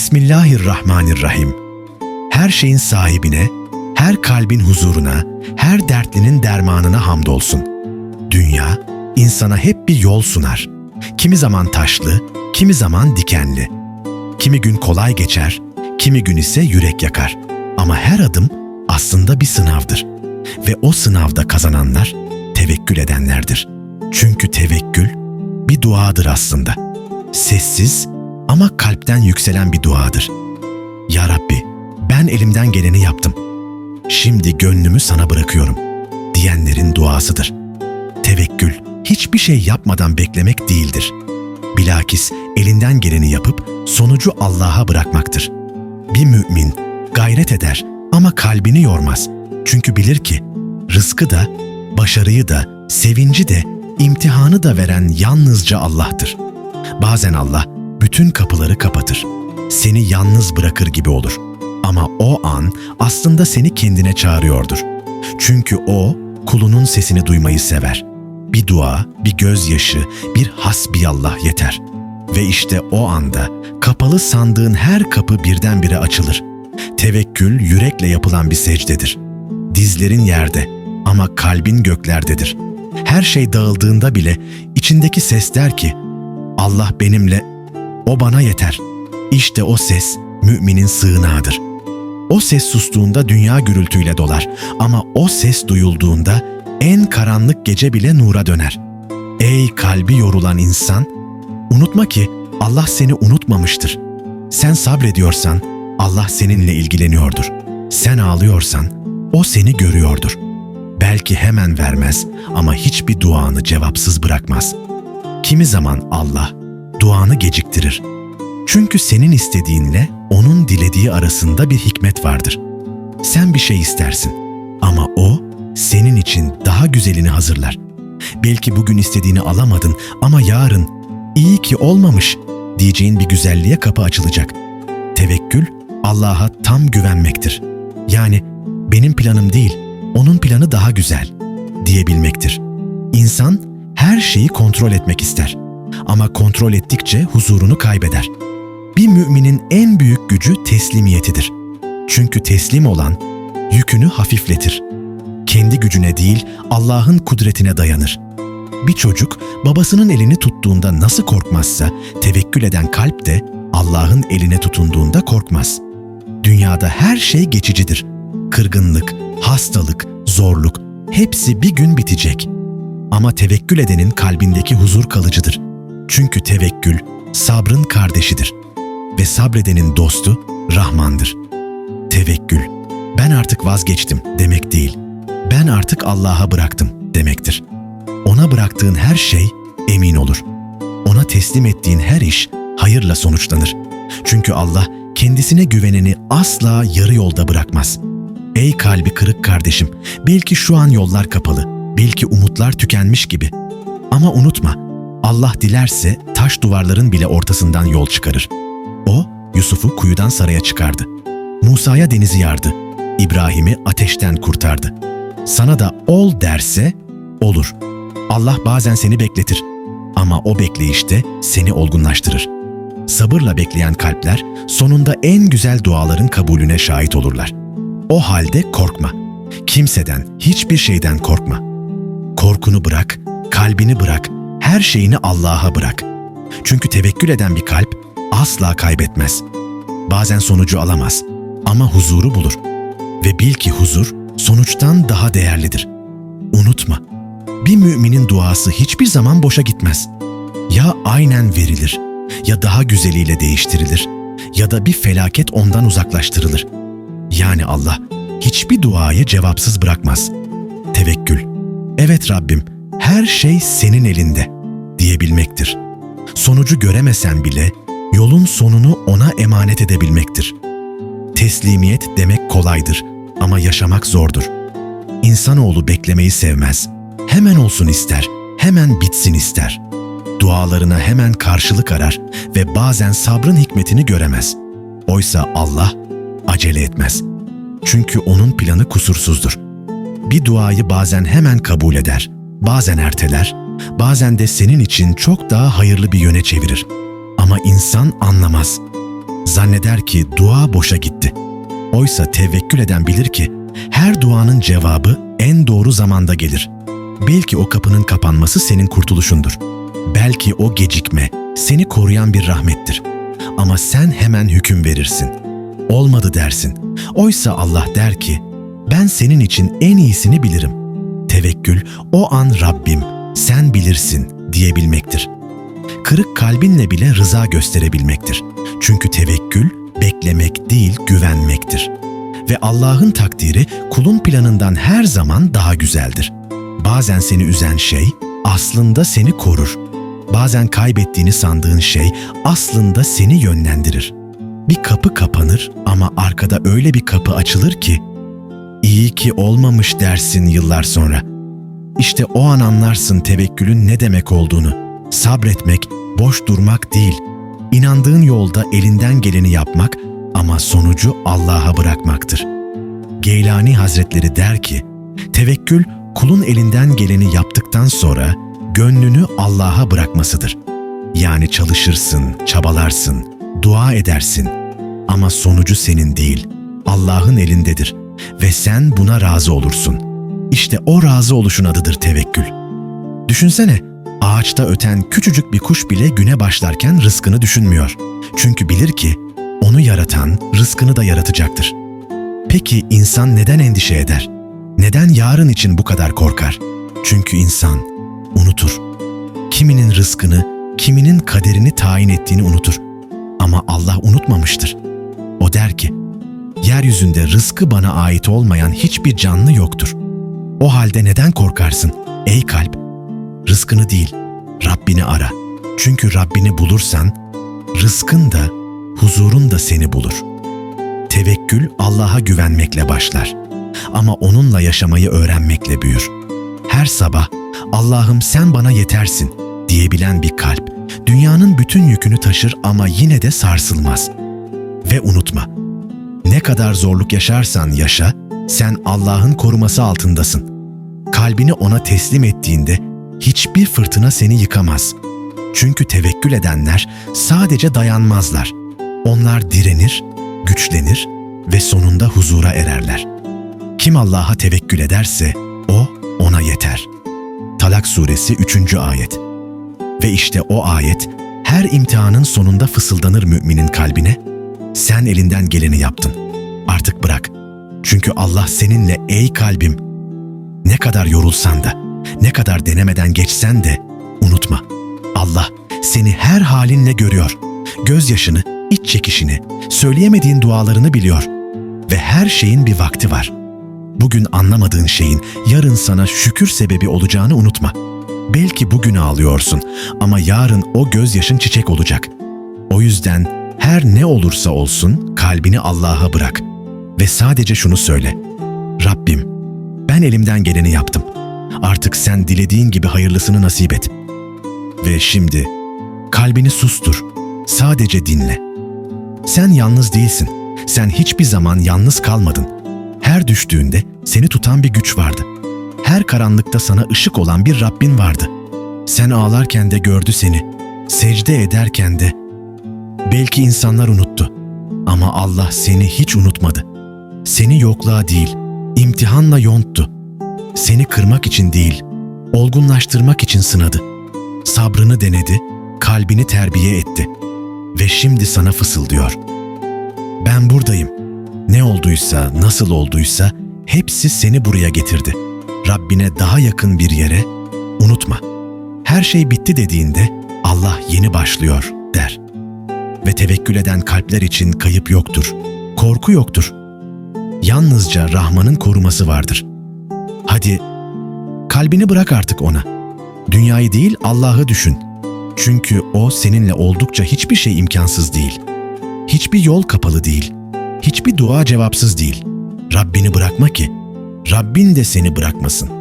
Bismillahirrahmanirrahim. Her şeyin sahibine, her kalbin huzuruna, her dertlinin dermanına hamdolsun. Dünya, insana hep bir yol sunar. Kimi zaman taşlı, kimi zaman dikenli. Kimi gün kolay geçer, kimi gün ise yürek yakar. Ama her adım aslında bir sınavdır. Ve o sınavda kazananlar tevekkül edenlerdir. Çünkü tevekkül bir duadır aslında. Sessiz ama kalpten yükselen bir duadır. Ya Rabbi, ben elimden geleni yaptım. Şimdi gönlümü sana bırakıyorum diyenlerin duasıdır. Tevekkül hiçbir şey yapmadan beklemek değildir. Bilakis elinden geleni yapıp sonucu Allah'a bırakmaktır. Bir mümin gayret eder ama kalbini yormaz. Çünkü bilir ki rızkı da, başarıyı da, sevinci de, imtihanı da veren yalnızca Allah'tır. Bazen Allah bütün kapıları kapatır. Seni yalnız bırakır gibi olur. Ama o an aslında seni kendine çağırıyordur. Çünkü o kulunun sesini duymayı sever. Bir dua, bir gözyaşı, bir hasbiyallah yeter. Ve işte o anda kapalı sandığın her kapı birdenbire açılır. Tevekkül yürekle yapılan bir secdedir. Dizlerin yerde ama kalbin göklerdedir. Her şey dağıldığında bile içindeki ses der ki, Allah benimle, o bana yeter. İşte o ses müminin sığınağıdır. O ses sustuğunda dünya gürültüyle dolar ama o ses duyulduğunda en karanlık gece bile nura döner. Ey kalbi yorulan insan, unutma ki Allah seni unutmamıştır. Sen sabrediyorsan Allah seninle ilgileniyordur. Sen ağlıyorsan o seni görüyordur. Belki hemen vermez ama hiçbir duanı cevapsız bırakmaz. Kimi zaman Allah duanı geciktirir. Çünkü senin istediğinle onun dilediği arasında bir hikmet vardır. Sen bir şey istersin ama o senin için daha güzelini hazırlar. Belki bugün istediğini alamadın ama yarın iyi ki olmamış diyeceğin bir güzelliğe kapı açılacak. Tevekkül Allah'a tam güvenmektir. Yani benim planım değil, onun planı daha güzel diyebilmektir. İnsan her şeyi kontrol etmek ister ama kontrol ettikçe huzurunu kaybeder. Bir müminin en büyük gücü teslimiyetidir. Çünkü teslim olan yükünü hafifletir. Kendi gücüne değil Allah'ın kudretine dayanır. Bir çocuk babasının elini tuttuğunda nasıl korkmazsa tevekkül eden kalp de Allah'ın eline tutunduğunda korkmaz. Dünyada her şey geçicidir. Kırgınlık, hastalık, zorluk hepsi bir gün bitecek. Ama tevekkül edenin kalbindeki huzur kalıcıdır. Çünkü tevekkül sabrın kardeşidir ve sabredenin dostu Rahmandır. Tevekkül, ben artık vazgeçtim demek değil. Ben artık Allah'a bıraktım demektir. Ona bıraktığın her şey emin olur. Ona teslim ettiğin her iş hayırla sonuçlanır. Çünkü Allah kendisine güveneni asla yarı yolda bırakmaz. Ey kalbi kırık kardeşim, belki şu an yollar kapalı, belki umutlar tükenmiş gibi. Ama unutma, Allah dilerse taş duvarların bile ortasından yol çıkarır. O, Yusuf'u kuyudan saraya çıkardı. Musa'ya denizi yardı. İbrahim'i ateşten kurtardı. Sana da ol derse olur. Allah bazen seni bekletir ama o bekleyişte seni olgunlaştırır. Sabırla bekleyen kalpler sonunda en güzel duaların kabulüne şahit olurlar. O halde korkma. Kimseden, hiçbir şeyden korkma. Korkunu bırak, kalbini bırak, her şeyini Allah'a bırak. Çünkü tevekkül eden bir kalp asla kaybetmez. Bazen sonucu alamaz ama huzuru bulur. Ve bil ki huzur sonuçtan daha değerlidir. Unutma, bir müminin duası hiçbir zaman boşa gitmez. Ya aynen verilir, ya daha güzeliyle değiştirilir, ya da bir felaket ondan uzaklaştırılır. Yani Allah hiçbir duayı cevapsız bırakmaz. Tevekkül, evet Rabbim her şey senin elinde diyebilmektir. Sonucu göremesen bile yolun sonunu ona emanet edebilmektir. Teslimiyet demek kolaydır ama yaşamak zordur. İnsanoğlu beklemeyi sevmez. Hemen olsun ister, hemen bitsin ister. Dualarına hemen karşılık arar ve bazen sabrın hikmetini göremez. Oysa Allah acele etmez. Çünkü onun planı kusursuzdur. Bir duayı bazen hemen kabul eder, bazen erteler, bazen de senin için çok daha hayırlı bir yöne çevirir. Ama insan anlamaz. Zanneder ki dua boşa gitti. Oysa tevekkül eden bilir ki her duanın cevabı en doğru zamanda gelir. Belki o kapının kapanması senin kurtuluşundur. Belki o gecikme seni koruyan bir rahmettir. Ama sen hemen hüküm verirsin. Olmadı dersin. Oysa Allah der ki, ben senin için en iyisini bilirim. Tevekkül o an Rabbim, sen bilirsin diyebilmektir. Kırık kalbinle bile rıza gösterebilmektir. Çünkü tevekkül beklemek değil güvenmektir. Ve Allah'ın takdiri kulun planından her zaman daha güzeldir. Bazen seni üzen şey aslında seni korur. Bazen kaybettiğini sandığın şey aslında seni yönlendirir. Bir kapı kapanır ama arkada öyle bir kapı açılır ki iyi ki olmamış dersin yıllar sonra. İşte o an anlarsın tevekkülün ne demek olduğunu. Sabretmek, boş durmak değil. İnandığın yolda elinden geleni yapmak ama sonucu Allah'a bırakmaktır. Geylani Hazretleri der ki, tevekkül kulun elinden geleni yaptıktan sonra gönlünü Allah'a bırakmasıdır. Yani çalışırsın, çabalarsın, dua edersin ama sonucu senin değil, Allah'ın elindedir ve sen buna razı olursun. İşte o razı oluşun adıdır tevekkül. Düşünsene, ağaçta öten küçücük bir kuş bile güne başlarken rızkını düşünmüyor. Çünkü bilir ki onu yaratan rızkını da yaratacaktır. Peki insan neden endişe eder? Neden yarın için bu kadar korkar? Çünkü insan unutur. Kiminin rızkını, kiminin kaderini tayin ettiğini unutur. Ama Allah unutmamıştır. O der ki, yeryüzünde rızkı bana ait olmayan hiçbir canlı yoktur. O halde neden korkarsın ey kalp? Rızkını değil, Rabbini ara. Çünkü Rabbini bulursan, rızkın da, huzurun da seni bulur. Tevekkül Allah'a güvenmekle başlar. Ama onunla yaşamayı öğrenmekle büyür. Her sabah Allah'ım sen bana yetersin diyebilen bir kalp dünyanın bütün yükünü taşır ama yine de sarsılmaz. Ve unutma, ne kadar zorluk yaşarsan yaşa, sen Allah'ın koruması altındasın. Kalbini ona teslim ettiğinde hiçbir fırtına seni yıkamaz. Çünkü tevekkül edenler sadece dayanmazlar. Onlar direnir, güçlenir ve sonunda huzura ererler. Kim Allah'a tevekkül ederse o ona yeter. Talak suresi 3. ayet. Ve işte o ayet her imtihanın sonunda fısıldanır müminin kalbine. Sen elinden geleni yaptın. Artık bırak. Çünkü Allah seninle ey kalbim. Ne kadar yorulsan da, ne kadar denemeden geçsen de unutma. Allah seni her halinle görüyor. Gözyaşını, iç çekişini, söyleyemediğin dualarını biliyor. Ve her şeyin bir vakti var. Bugün anlamadığın şeyin yarın sana şükür sebebi olacağını unutma. Belki bugün ağlıyorsun ama yarın o gözyaşın çiçek olacak. O yüzden her ne olursa olsun kalbini Allah'a bırak ve sadece şunu söyle. Rabbim, ben elimden geleni yaptım. Artık sen dilediğin gibi hayırlısını nasip et. Ve şimdi kalbini sustur. Sadece dinle. Sen yalnız değilsin. Sen hiçbir zaman yalnız kalmadın. Her düştüğünde seni tutan bir güç vardı. Her karanlıkta sana ışık olan bir Rabbin vardı. Sen ağlarken de gördü seni. Secde ederken de. Belki insanlar unuttu. Ama Allah seni hiç unutmadı. Seni yokluğa değil, imtihanla yonttu. Seni kırmak için değil, olgunlaştırmak için sınadı. Sabrını denedi, kalbini terbiye etti. Ve şimdi sana fısıldıyor. Ben buradayım. Ne olduysa, nasıl olduysa hepsi seni buraya getirdi. Rabbine daha yakın bir yere unutma. Her şey bitti dediğinde Allah yeni başlıyor der. Ve tevekkül eden kalpler için kayıp yoktur. Korku yoktur. Yalnızca Rahman'ın koruması vardır. Hadi kalbini bırak artık ona. Dünyayı değil Allah'ı düşün. Çünkü o seninle oldukça hiçbir şey imkansız değil. Hiçbir yol kapalı değil. Hiçbir dua cevapsız değil. Rabbini bırakma ki Rabbin de seni bırakmasın.